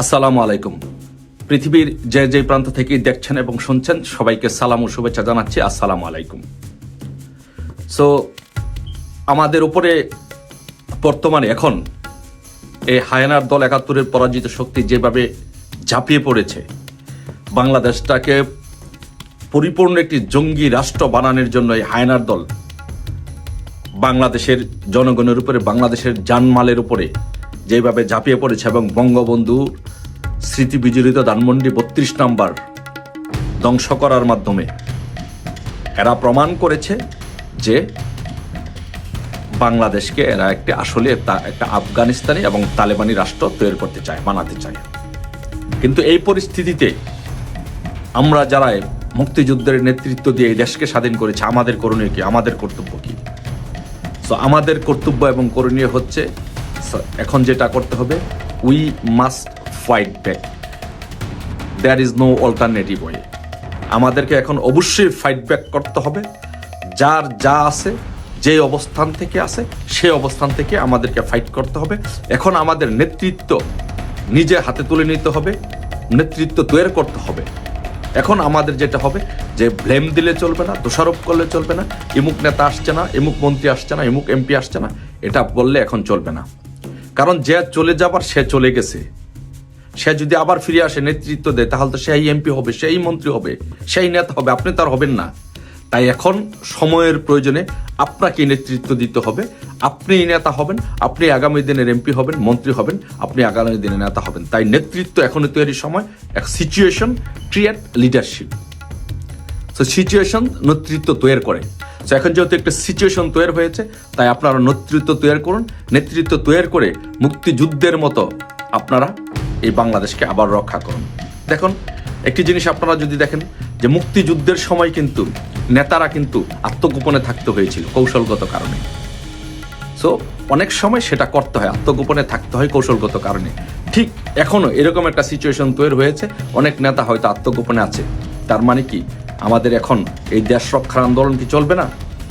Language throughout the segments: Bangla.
আসসালামু আলাইকুম। পৃথিবীর যে যে প্রান্ত থেকে দেখছেন এবং শুনছেন, সবাইকে সালাম ও শুভেচ্ছা জানাচ্ছি। আসসালামু আলাইকুম। সো আমাদের উপরে বর্তমানে এখন এই হায়নার দল একাত্তরের পরাজিত শক্তি যেভাবে ঝাঁপিয়ে পড়েছে, বাংলাদেশটাকে পরিপূর্ণ একটি জঙ্গি রাষ্ট্র বানানোর জন্য এই হায়নার দল বাংলাদেশের জনগণের উপরে, বাংলাদেশের জানমালের উপরে যেভাবে ঝাঁপিয়ে পড়েছে এবং বঙ্গবন্ধু স্মৃতি বিজড়িত ধানমন্ডি বত্রিশ নাম্বার ধ্বংস করার মাধ্যমে এরা প্রমাণ করেছে যে বাংলাদেশকে এরা একটি আসলে একটা আফগানিস্তানি এবং তালেবানি রাষ্ট্র তৈরি করতে চায়, বানাতে চায়। কিন্তু এই পরিস্থিতিতে আমরা যারা মুক্তিযুদ্ধের নেতৃত্ব দিয়ে এই দেশকে স্বাধীন করেছি, আমাদের করণীয় কি? আমাদের কর্তব্য কি? তো আমাদের কর্তব্য এবং করণীয় হচ্ছে এখন যেটা করতে হবে we must fight back there is no alternative way আমাদেরকে এখন অবশ্যই ফাইট ব্যাক করতে হবে। যার যা আছে, যে অবস্থান থেকে আছে, সে অবস্থান থেকে আমাদেরকে ফাইট করতে হবে। এখন আমাদের নেতৃত্ব নিজে হাতে তুলে নিতে হবে, নেতৃত্ব তৈরি করতে হবে। এখন আমাদের যেটা হবে, যে ব্লেম দিলে চলবে না, দোষারোপ করলে চলবে না ইমুক নেতা আসছে না ইমুক মন্ত্রী আসছে না ইমুক এমপি আসছে না, এটা বললে এখন চলবে না। কারণ যে চলে যাবার, সে চলে গেছে। সে যদি আবার ফিরে আসে, নেতৃত্ব দেয়, তাহলে তো সেই এমপি হবে, সেই মন্ত্রী হবে, সেই নেতা হবে, আপনি তার হবেন না। তাই এখন সময়ের প্রয়োজনে আপনাকে নেতৃত্ব দিতে হবে। আপনি নেতা হবেন, আপনি আগামী দিনের এমপি হবেন, মন্ত্রী হবেন, আপনি আগামী দিনের নেতা হবেন। তাই নেতৃত্ব এখনই তৈরির সময়, এক situation create leadership so situation নেতৃত্ব তৈরি করে। সো এখন যেহেতু একটা সিচুয়েশন তৈরি হয়েছে, তাই আপনারা নেতৃত্ব তৈরি করুন। নেতৃত্ব তৈরি করে মুক্তিযুদ্ধের মতো আপনারা এই বাংলাদেশকে আবার রক্ষা করুন। দেখুন, একটি জিনিস আপনারা যদি দেখেন, যে মুক্তিযুদ্ধের সময় কিন্তু নেতারা কিন্তু আত্মগোপনে থাকতে হয়েছিল কৌশলগত কারণে। সো অনেক সময় সেটা করতে হয়, আত্মগোপনে থাকতে হয় কৌশলগত কারণে। ঠিক এখনও এরকম একটা সিচুয়েশন তৈরি হয়েছে, অনেক নেতা হয়তো আত্মগোপনে আছে। তার মানে কি? আমাদের এখন এই দেশ রক্ষার আন্দোলন কি চলবে না?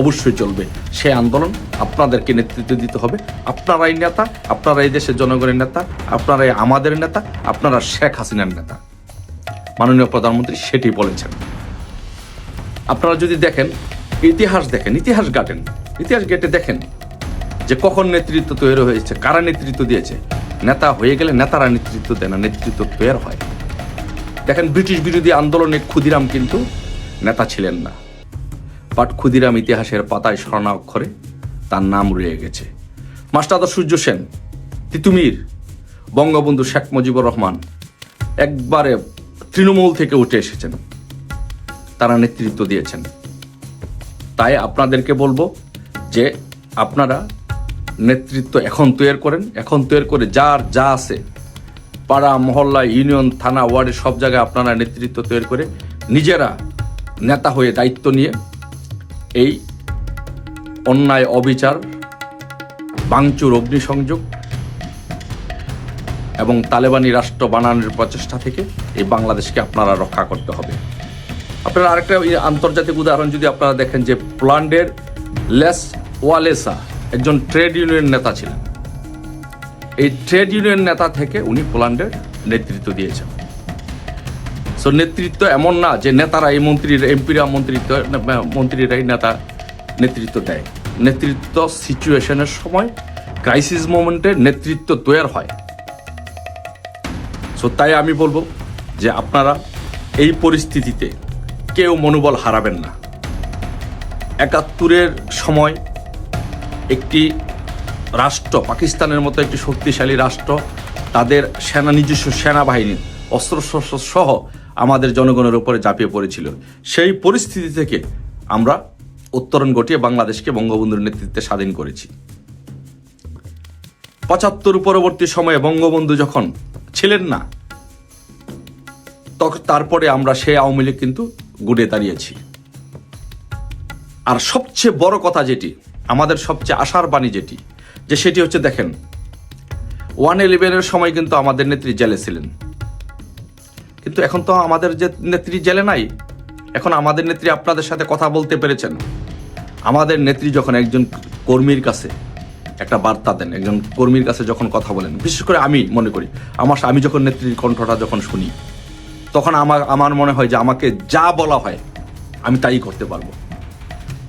অবশ্যই চলবে। সে আন্দোলন আপনাদেরকে নেতৃত্ব দিতে হবে। আপনারাই নেতা আপনারা এই দেশের জনগণের নেতা, আপনারাই আমাদের নেতা, আপনারা শেখ হাসিনার নেতা। মাননীয় প্রধানমন্ত্রী সেটি বলেছেন। আপনারা যদি দেখেন, ইতিহাস দেখেন, ইতিহাস গাটেন ইতিহাস গেটে দেখেন যে কখন নেতৃত্ব তৈরি হয়েছে, কারা নেতৃত্ব দিয়েছে। নেতা হয়ে গেলে নেতারা নেতৃত্ব দেয় না, নেতৃত্ব তৈরি হয়। দেখেন ব্রিটিশ বিরোধী আন্দোলনে ক্ষুদিরাম কিন্তু নেতা ছিলেন না। বাট ক্ষুদিরাম ইতিহাসের পাতায় স্বর্ণা অক্ষরে তার নাম রয়ে গেছে। মাস্টার সূর্য সেন, তিতুমির, বঙ্গবন্ধু শেখ মুজিবুর রহমান একবারে তৃণমূল থেকে উঠে এসেছেন। তারা নেতৃত্ব দিয়েছেন। তাই আপনাদেরকে বলব যে আপনারা নেতৃত্ব এখন তৈরি করেন। এখন তৈরি করে যার যা আছে, পাড়া, মহল্লা, ইউনিয়ন, থানা, ওয়ার্ডে সব জায়গায় আপনারা নেতৃত্ব তৈরি করে নিজেরা নেতা হয়ে দায়িত্ব নিয়ে এই অন্যায় অবিচার বাংচুর অগ্নিসংযোগ এবং তালেবানি রাষ্ট্র বানানোর প্রচেষ্টা থেকে এই বাংলাদেশকে আপনারা রক্ষা করতে হবে। আপনারা আরেকটা আন্তর্জাতিক উদাহরণ যদি আপনারা দেখেন যে পোল্যান্ডের লেস ওয়ালেসা একজন ট্রেড ইউনিয়ন নেতা ছিলেন। এই ট্রেড ইউনিয়ন নেতা থেকে উনি পোল্যান্ডের নেতৃত্ব দিয়েছেন। সো নেতৃত্ব এমন না যে নেতারা এই মন্ত্রীর, এমপিরা মন্ত্রিত্ব মন্ত্রীরাই নেতা নেতৃত্ব দেয়। নেতৃত্ব সিচুয়েশনের সময় ক্রাইসিস মোমেন্টে নেতৃত্ব তৈরি হয়। সো তাই আমি বলব যে আপনারা এই পরিস্থিতিতে কেউ মনোবল হারাবেন না। একাত্তরের সময় একটি রাষ্ট্র, পাকিস্তানের মতো একটি শক্তিশালী রাষ্ট্র, তাদের সেনা নিজস্ব সেনাবাহিনী, অস্ত্রশস্ত্র সহ আমাদের জনগণের উপরে ঝাঁপিয়ে পড়েছিল। সেই পরিস্থিতি থেকে আমরা উত্তরণ ঘটিয়ে বাংলাদেশকে বঙ্গবন্ধুর নেতৃত্বে স্বাধীন করেছি। পঁচাত্তর পরবর্তী সময়ে বঙ্গবন্ধু যখন ছিলেন না তখন তারপরে আমরা সেই আওয়ামী লীগ কিন্তু গুড়ে দাঁড়িয়েছি। আর সবচেয়ে বড় কথা যেটি, আমাদের সবচেয়ে আশার বাণী যেটি, যে সেটি হচ্ছে দেখেন, ওয়ান ইলেভেনের সময় কিন্তু আমাদের নেত্রী জেলে ছিলেন। কিন্তু এখন তো আমাদের যে নেত্রী জেলে নাই, এখন আমাদের নেত্রী আপনাদের সাথে কথা বলতে পেরেছেন। আমাদের নেত্রী যখন একজন কর্মীর কাছে একটা বার্তা দেন, একজন কর্মীর কাছে যখন কথা বলেন, বিশেষ করে আমি মনে করি, আমার আমি যখন নেত্রীর কণ্ঠটা যখন শুনি, তখন আমার আমার মনে হয় যে আমাকে যা বলা হয়, আমি তাই করতে পারব।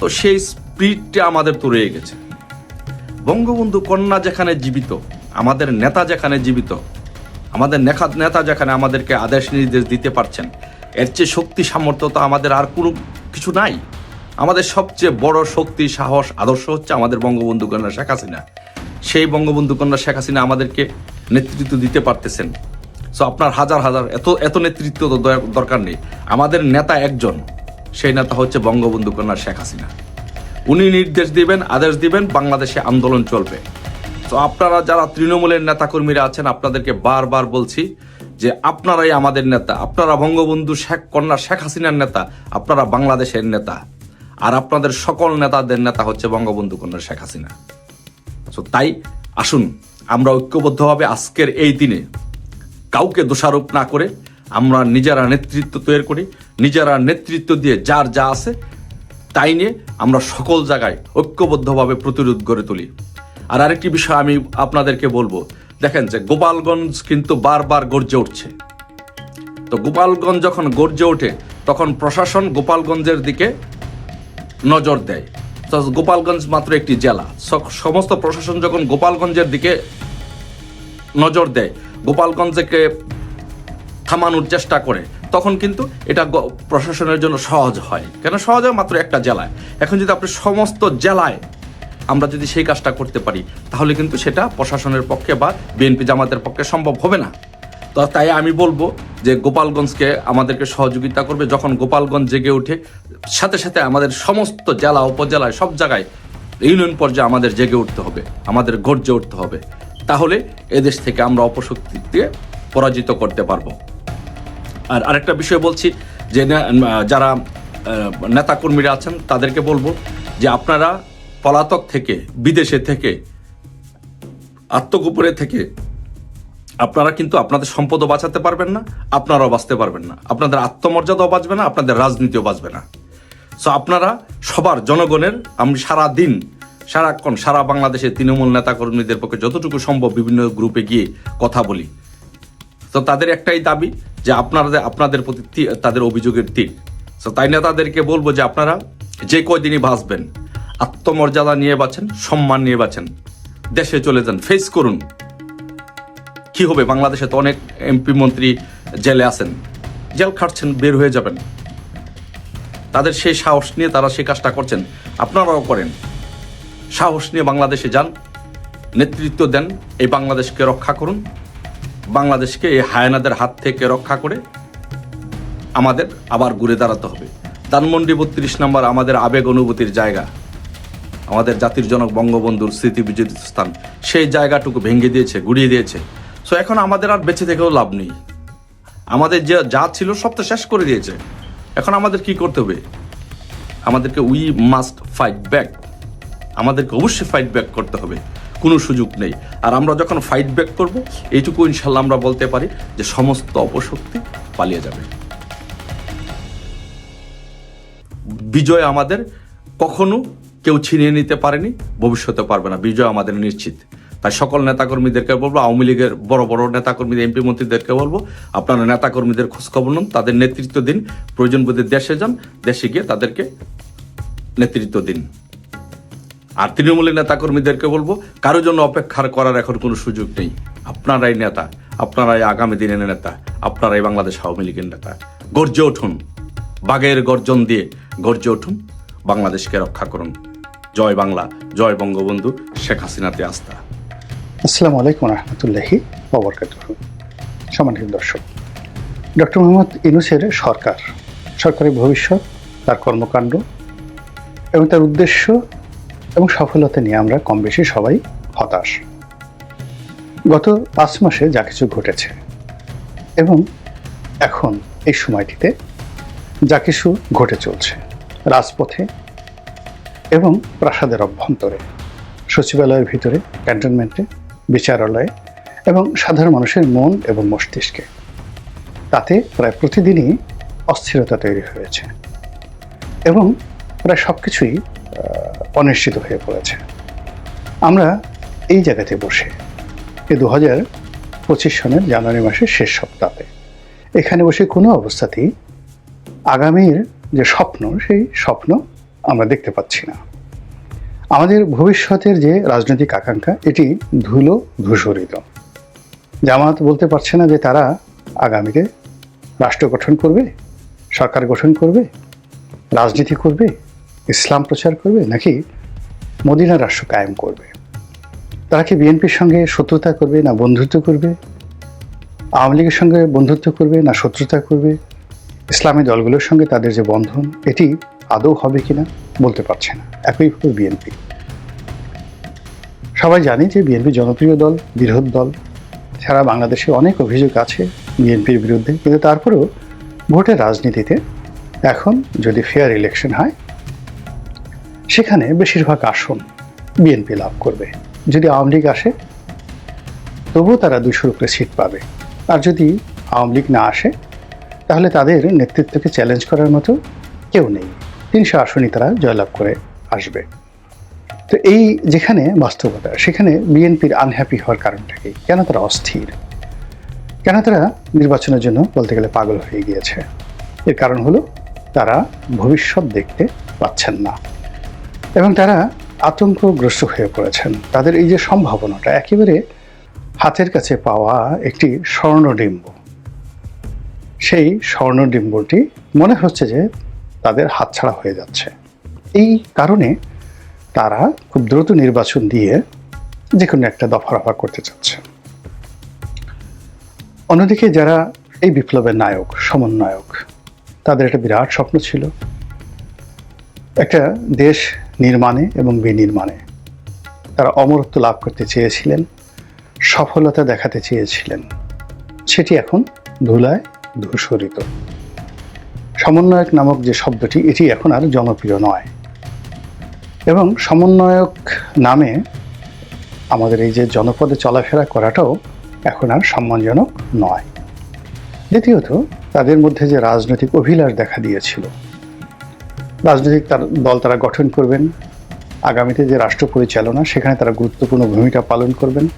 তো সেই স্পিরিটটা আমাদের তো রয়ে গেছে। বঙ্গবন্ধু কন্যা যেখানে জীবিত, আমাদের নেতা যেখানে জীবিত আমাদের নেতা নেতা যেখানে আমাদেরকে আদেশ নির্দেশ দিতে পারছেন, এর চেয়ে শক্তি সামর্থ্য তো আমাদের আর কোনো কিছু নাই। আমাদের সবচেয়ে বড় শক্তি, সাহস, আদর্শ হচ্ছে আমাদের বঙ্গবন্ধু কন্যা শেখ হাসিনা। সেই বঙ্গবন্ধু কন্যা শেখ হাসিনা আমাদেরকে নেতৃত্ব দিতে পারতেছেন। সো আপনার হাজার হাজার, এত এত নেতৃত্ব তো দর- দরকার নেই। আমাদের নেতা একজন, সেই নেতা হচ্ছে বঙ্গবন্ধু কন্যা শেখ হাসিনা। উনি নির্দেশ দিবেন, আদেশ দিবেন, বাংলাদেশে আন্দোলন চলবে। তো আপনারা যারা তৃণমূলের নেতাকর্মীরা আছেন, আপনাদেরকে বারবার বলছি যে আপনারাই আমাদের নেতা। আপনারা বঙ্গবন্ধু শেখ, কন্যা শেখ হাসিনার নেতা, আপনারা বাংলাদেশের নেতা। আর আপনাদের সকল নেতাদের নেতা হচ্ছে বঙ্গবন্ধু, কন্যা শেখ হাসিনা। তো তাই আসুন, আমরা ঐক্যবদ্ধভাবে আজকের এই দিনে কাউকে দোষারোপ না করে আমরা নিজেরা নেতৃত্ব তৈরি করি, নিজেরা নেতৃত্ব দিয়ে যার যা আছে, তাই নিয়ে আমরা সকল জায়গায় ঐক্যবদ্ধভাবে প্রতিরোধ গড়ে তুলি। আর আরেকটি বিষয় আমি আপনাদেরকে বলব। দেখেন যে গোপালগঞ্জ কিন্তু বারবার গর্জে উঠছে। তো গোপালগঞ্জ যখন গর্জে ওঠে, তখন প্রশাসন গোপালগঞ্জের দিকে নজর দেয়। তো গোপালগঞ্জ মাত্র একটি জেলা। সমস্ত প্রশাসন যখন গোপালগঞ্জের দিকে নজর দেয়, গোপালগঞ্জকে থামানোর চেষ্টা করে, তখন কিন্তু এটা প্রশাসনের জন্য সহজ হয়। কেন সহজ হয়? মাত্র একটা জেলায়। এখন যদি আপনি সমস্ত জেলায় আমরা যদি সেই কাজটা করতে পারি, তাহলে কিন্তু সেটা প্রশাসনের পক্ষে বা বিএনপি জামাতের পক্ষে সম্ভব হবে না। তো তাই আমি বলব যে গোপালগঞ্জকে আমাদেরকে সহযোগিতা করবে। যখন গোপালগঞ্জ জেগে ওঠে, সাথে সাথে আমাদের সমস্ত জেলা, উপজেলায়, সব জায়গায় ইউনিয়ন পর্যায়ে আমাদের জেগে উঠতে হবে, আমাদের গর্জে উঠতে হবে। তাহলে এদেশ থেকে আমরা অপশক্তি দিয়ে পরাজিত করতে পারব। আর আরেকটা বিষয় বলছি যে যারা নেতাকর্মীরা আছেন, তাদেরকে বলব যে আপনারা পলাতক থেকে, বিদেশে থেকে, আত্মগোপনে থেকে, আপনারা কিন্তু আপনাদের সম্পদও বাঁচাতে পারবেন না, আপনারাও বাঁচতে পারবেন না। আপনাদের আত্মমর্যাদাও বাঁচবে না, আপনাদের রাজনীতিও বাঁচবে না। সো আপনারা সবার জনগণের, আমি সারা দিন সারাক্ষণ, সারা বাংলাদেশের তৃণমূল নেতাকর্মীদের পক্ষে যতটুকু সম্ভব বিভিন্ন গ্রুপে গিয়ে কথা বলি। তো তাদের একটাই দাবি যে আপনারা আপনাদের প্রতি তাদের অভিযোগের তীর। তো তাই নেতাদেরকে বলব যে আপনারা যে কয়দিনই বাঁচবেন আত্মমর্যাদা নিয়ে বাঁচেন, সম্মান নিয়ে বাঁচেন। দেশে চলে যান ফেস করুন। কি হবে? বাংলাদেশে তো অনেক এমপি মন্ত্রী জেলে আছেন। জেল খাটছেন, বের হয়ে যাবেন। তাদের সেই সাহস নিয়ে তারা সেই কাজটা করছেন। আপনারাও করেন। সাহস নিয়ে বাংলাদেশে যান, নেতৃত্ব দেন, এই বাংলাদেশকে রক্ষা করুন। বাংলাদেশকে এই হায়নাদের হাত থেকে রক্ষা করে আমাদের আবার ঘুরে দাঁড়াতে হবে। ধানমন্ডি বত্রিশ নম্বর আমাদের আবেগ অনুভূতির জায়গা। আমাদের জাতির জনক বঙ্গবন্ধুর স্মৃতি বিজড়িত স্থান। সেই জায়গাটুকু ভেঙে দিয়েছে, গুড়িয়ে দিয়েছে। সো এখন আমাদের আর বেঁচে থেকেও লাভ নেই। আমাদের যে যা ছিল সব তো শেষ করে দিয়েছে। এখন আমাদের কি করতে হবে? আমাদেরকে উই মাস্ট ফাইট ব্যাক আমাদেরকে অবশ্যই ফাইট ব্যাক করতে হবে। কোনো সুযোগ নেই। আর আমরা যখন ফাইট ব্যাক করব, এইটুকু ইনশাল্লাহ আমরা বলতে পারি যে সমস্ত অপশক্তি পালিয়ে যাবে। বিজয় আমাদের কখনো কেউ ছিনিয়ে নিতে পারেনি ভবিষ্যতে পারবে না, বিজয় আমাদের নিশ্চিত। তাই সকল নেতাকর্মীদেরকে বলব, আওয়ামী লীগের বড় বড় নেতাকর্মীদের এমপি মন্ত্রীদেরকে বলব, আপনারা নেতাকর্মীদের খোঁজখবর নিন, তাদের নেতৃত্ব দিন, প্রয়োজন বোধে দেশে যান, দেশে গিয়ে তাদেরকে নেতৃত্ব দিন। আর তৃণমূলের নেতাকর্মীদেরকে বলব কারোর জন্য অপেক্ষার করার এখন কোনো সুযোগ নেই। আপনারাই নেতা, আপনারাই আগামী দিনের নেতা, আপনারাই বাংলাদেশ আওয়ামী লীগের নেতা। গর্জে উঠুন, বাঘের গর্জন দিয়ে গর্জে উঠুন, বাংলাদেশকে রক্ষা করুন। জয় বাংলা, জয় বঙ্গবন্ধু, শেখ হাসিনাতে আস্থা। আসসালামু আলাইকুম রহমতুল্লাহি ওবরকাত সম্মানিত দর্শক, ডক্টর মোহাম্মদ ইনুসের সরকার, সরকারের ভবিষ্যৎ, তার কর্মকাণ্ড এবং তার উদ্দেশ্য এবং সফলতা নিয়ে আমরা কম বেশি সবাই হতাশ। গত পাঁচ মাসে যা কিছু ঘটেছে এবং এখন এই সময়টিতে যা কিছু ঘটে চলছে, রাজপথে এবং প্রাসাদের অভ্যন্তরে, সচিবালয়ের ভিতরে, ক্যান্টনমেন্টে, বিচারালয়ে এবং সাধারণ মানুষের মন এবং মস্তিষ্কে। তাতে প্রায় প্রতিদিনই অস্থিরতা তৈরি হয়েছে এবং প্রায় সব কিছুই অনিশ্চিত হয়ে পড়েছে। আমরা এই জায়গাতে বসে এ দু হাজার পঁচিশ সনের জানুয়ারি মাসের শেষ সপ্তাহে এখানে বসে কোনো অবস্থাতেই আগামীর যে স্বপ্ন, সেই স্বপ্ন আমরা দেখতে পাচ্ছি না। আমাদের ভবিষ্যতের যে রাজনৈতিক আকাঙ্ক্ষা, এটি ধুলো ধূসরিত। জামাত বলতে পারছে না যে তারা আগামীতে রাষ্ট্র গঠন করবে, সরকার গঠন করবে, রাজনীতি করবে, ইসলাম প্রচার করবে, নাকি মদিনা রাষ্ট্র কায়েম করবে। তারা কি বিএনপির সঙ্গে শত্রুতা করবে না বন্ধুত্ব করবে? আওয়ামী লীগের সঙ্গে বন্ধুত্ব করবে না শত্রুতা করবে? ইসলামী দলগুলোর সঙ্গে তাদের যে বন্ধন, এটি আদৌ হবে কিনা বলতে পারছে না। একইভাবে বিএনপি। সবাই জানে যে বিএনপি জনপ্রিয় দল, বৃহৎ দল। ছাড়া বাংলাদেশে অনেক অভিযোগ আছে বিএনপির বিরুদ্ধে, কিন্তু তারপরেও ভোটের রাজনীতিতে এখন যদি ফেয়ার ইলেকশন হয়, সেখানে বেশিরভাগ আসন বিএনপি লাভ করবে। যদি আওয়ামী লীগ আসে, তবুও তারা দুশোর উপরে সিট পাবে। আর যদি আওয়ামী লীগ না আসে তাহলে তাদের নেতৃত্বকে চ্যালেঞ্জ করার মতো কেউ নেই। তিনশো আসনই তারা জয়লাভ করে আসবে। তো এই যেখানে বাস্তবতা, সেখানে বিএনপির আনহ্যাপি হওয়ার কারণটা কি? কেন তারা অস্থির? কেন তারা নির্বাচনের জন্য বলতে গেলে পাগল হয়ে গিয়েছে? এর কারণ হলো তারা ভবিষ্যৎ দেখতে পাচ্ছেন না। এবং তারা আতঙ্কগ্রস্ত হয়ে পড়েছেন। তাদের এই যে সম্ভাবনাটা, একেবারে হাতের কাছে পাওয়া একটি স্বর্ণডিম্ব। সেই স্বর্ণডিম্বটি মনে হচ্ছে যে তাদের হাতছাড়া হয়ে যাচ্ছে। এই কারণে তারা খুব দ্রুত নির্বাচন দিয়ে যে কোনো একটা দফা রফা করতে চাচ্ছে। অন্যদিকে যারা এই বিপ্লবের নায়ক, সমন্বয়ক, তাদের একটা বিরাট স্বপ্ন ছিল। একটা দেশ নির্মাণে এবং বিনির্মাণে তারা অমরত্ব লাভ করতে চেয়েছিলেন, সফলতা দেখাতে চেয়েছিলেন। সেটি এখন ধুলায় ধূসরিত সমন্বয়ক নামক যে শব্দটি, এটি এখন আর জনপ্রিয় নয়। এবং সমন্বয়ক নামে আমাদের এই যে জনপদে চলাফেরা করাটাও এখন আর সম্মানজনক নয়। দ্বিতীয়ত, তাদের মধ্যে যে রাজনৈতিক অভিলাষ দেখা দিয়েছিল, রাজনৈতিক তার, দল তারা গঠন করবেন, আগামীতে যে রাষ্ট্র পরিচালনা, সেখানে তারা গুরুত্বপূর্ণ ভূমিকা পালন করবেন,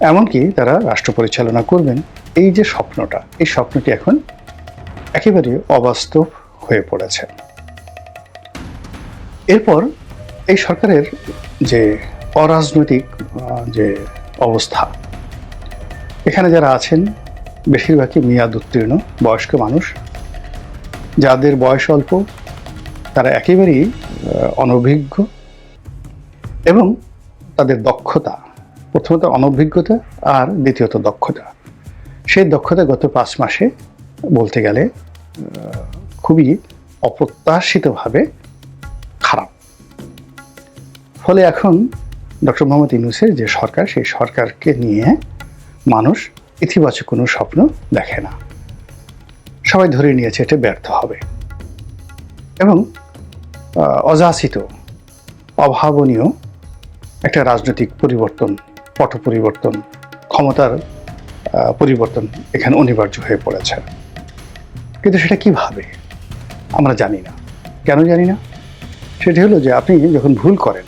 এমনকি তারা রাষ্ট্র পরিচালনা করবেন। এই যে স্বপ্নটা, এই স্বপ্নটি এখন একেবারে অবাস্তব হয়ে পড়েছে। এরপর এই সরকারের যে অরাজনৈতিক যে অবস্থা, এখানে যারা আছেন, বেশিরভাগই মেয়াদ উত্তীর্ণ, বয়স্ক মানুষ। যাদের বয়স অল্প, তারা একেবারেই অনভিজ্ঞ এবং তাদের দক্ষতা, প্রথমত অনভিজ্ঞতা আর দ্বিতীয়ত দক্ষতা। সেই দক্ষতা গত পাঁচ মাসে বলতে গেলে খুবই অপ্রত্যাশিতভাবে খারাপ। ফলে এখন ডক্টর মোহাম্মদ ইউনুসের যে সরকার, সেই সরকারকে নিয়ে মানুষ ইতিবাচক কোনো স্বপ্ন দেখে না। সবাই ধরে নিয়েছে এটা ব্যর্থ হবে। এবং অযাচিত, অভাবনীয় একটা রাজনৈতিক পরিবর্তন, পট পরিবর্তন, ক্ষমতার পরিবর্তন এখানে অনিবার্য হয়ে পড়েছে। কিন্তু সেটা কীভাবে আমরা জানি না। কেন জানি না? সেটি হলো যে আপনি যখন ভুল করেন,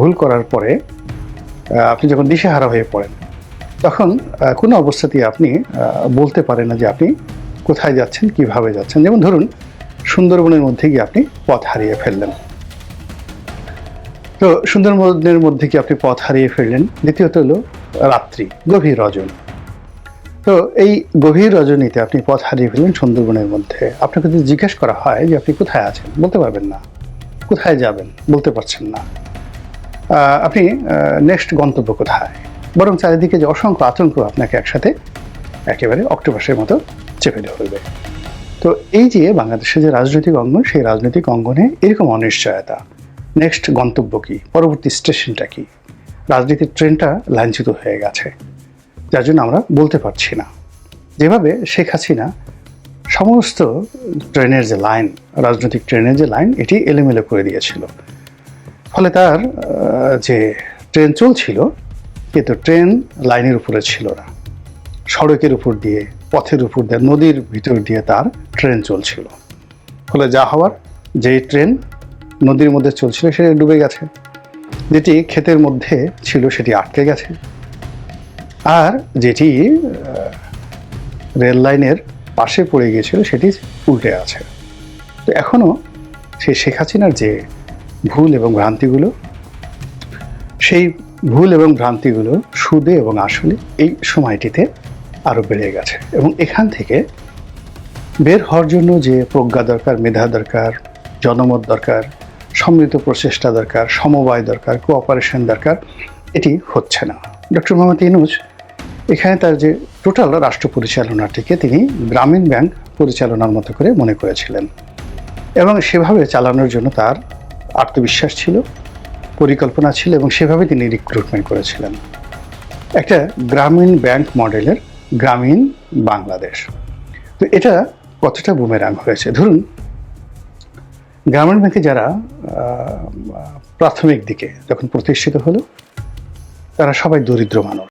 ভুল করার পরে আপনি যখন দিশেহারা হয়ে পড়েন, তখন কোনো অবস্থাতেই আপনি বলতে পারেন না যে আপনি কোথায় যাচ্ছেন, কীভাবে যাচ্ছেন। যেমন ধরুন, সুন্দরবনের মধ্যে গিয়ে আপনি পথ হারিয়ে ফেললেন। তো সুন্দরবনের মধ্যে কি আপনি পথ হারিয়ে ফেললেন। দ্বিতীয়ত হলো রাত্রি, গভীর রজনী। তো এই গভীর রজনীতে আপনি পথ হারিয়ে ফেললেন সুন্দরবনের মধ্যে। আপনাকে যদি জিজ্ঞেস করা হয় যে আপনি কোথায় আছেন, বলতে পারবেন না। কোথায় যাবেন, বলতে পারছেন না। আপনি নেক্সট গন্তব্য কোথায়? বরং চারিদিকে যে অসংখ্য আতঙ্ক আপনাকে একসাথে একেবারে অক্টোপাসের মতো চেপে ধরবে। তো এই যে বাংলাদেশের যে রাজনৈতিক অঙ্গন, সেই রাজনৈতিক অঙ্গনে এরকম অনিশ্চয়তা। নেক্সট গন্তব্য কি? পরবর্তী স্টেশনটা কি? রাজনীতির ট্রেনটা লাঞ্ছিত হয়ে গেছে। যার জন্য আমরা বলতে পারছি না। যেভাবে শেখ হাসিনা সমস্ত ট্রেনের যে লাইন, রাজনৈতিক ট্রেনের যে লাইন, এটি এলোমেলো করে দিয়েছিল। ফলে তার যে ট্রেন চলছিল, কিন্তু ট্রেন লাইনের উপরে ছিল না। সড়কের উপর দিয়ে, পথের উপর দিয়ে, নদীর ভিতর দিয়ে তার ট্রেন চলছিল। ফলে যা হওয়ার, যেই ট্রেন নদীর মধ্যে চলছিল, সেটা ডুবে গেছে। যেটি ক্ষেতের মধ্যে ছিল, সেটি আটকে গেছে। আর যেটি রেল লাইনের পাশে পড়ে গিয়েছিল, সেটি উল্টে আছে। তো এখনও সেই শেখ হাসিনার যে ভুল এবং ভ্রান্তিগুলো, সেই ভুল এবং ভ্রান্তিগুলো সুদে এবং আসলে এই সময়টিতে আরও বেড়ে গেছে এবং এখান থেকে বের হওয়ার জন্য যে প্রজ্ঞা দরকার, মেধা দরকার, জনমত দরকার, সম্মিলিত প্রচেষ্টা দরকার, সমবায় দরকার কোঅপারেশন দরকার, এটি হচ্ছে না। ডক্টর মোহাম্মদ ইনুজ এখানে তার যে টোটাল রাষ্ট্র পরিচালনাটিকে তিনি গ্রামীণ ব্যাংক পরিচালনার মতো করে মনে করেছিলেন। এবং সেভাবে চালানোর জন্য তার আত্মবিশ্বাস ছিল, পরিকল্পনা ছিল এবং সেভাবে তিনি রিক্রুটমেন্ট করেছিলেন। একটা গ্রামীণ ব্যাংক মডেলের গ্রামীণ বাংলাদেশ। তো এটা কতটা বুমেরাং হয়েছে? ধরুন, গ্রামীণ ব্যাংকে যারা প্রাথমিক দিকে যখন প্রতিষ্ঠিত হলো, তারা সবাই দরিদ্র মানুষ।